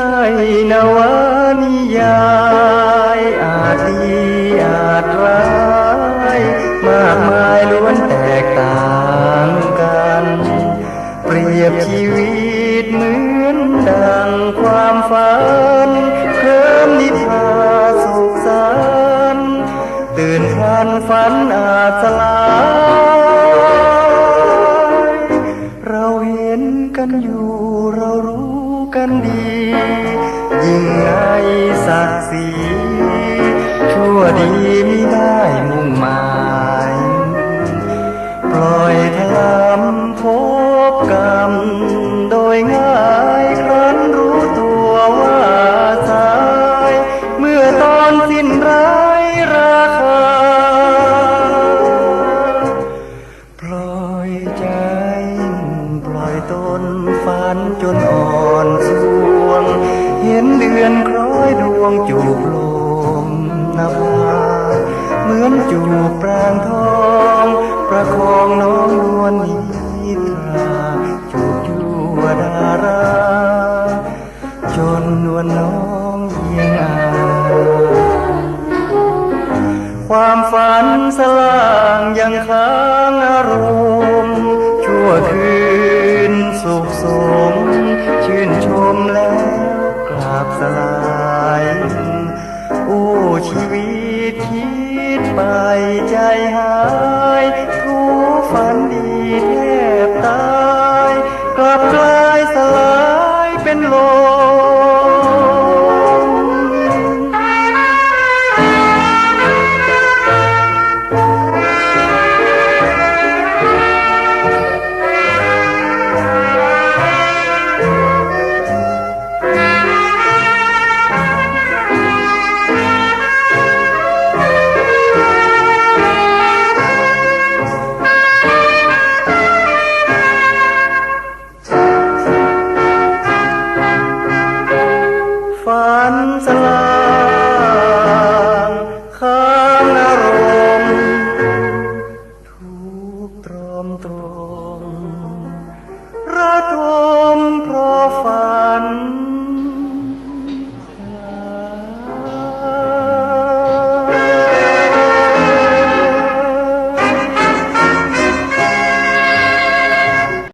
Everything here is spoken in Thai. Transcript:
ใช่นวานิยายอาจดีอาจร้ายมากมายล้วนแตกต่างกัน เปรียบชีวิตเหมือนดังความฝันเพิ่มนิทาสุขสันตื่นทันฝันอาจสลายเราเห็นกันอยู่เรา งันจนอ่อนสวง เห็นเดือนคล้อยดวงจูบลมนภาเหมือนจูบปรางทอง ประคองน้องนวลนิทราจูบยั่วดารา จนนวลน้องเยียงอายความฝันสลางยังค้าง บสลาย โอ้ชีวิตคิดไปใจหาย ลางข้างนรมณ์ทุกตรอมตรงระทม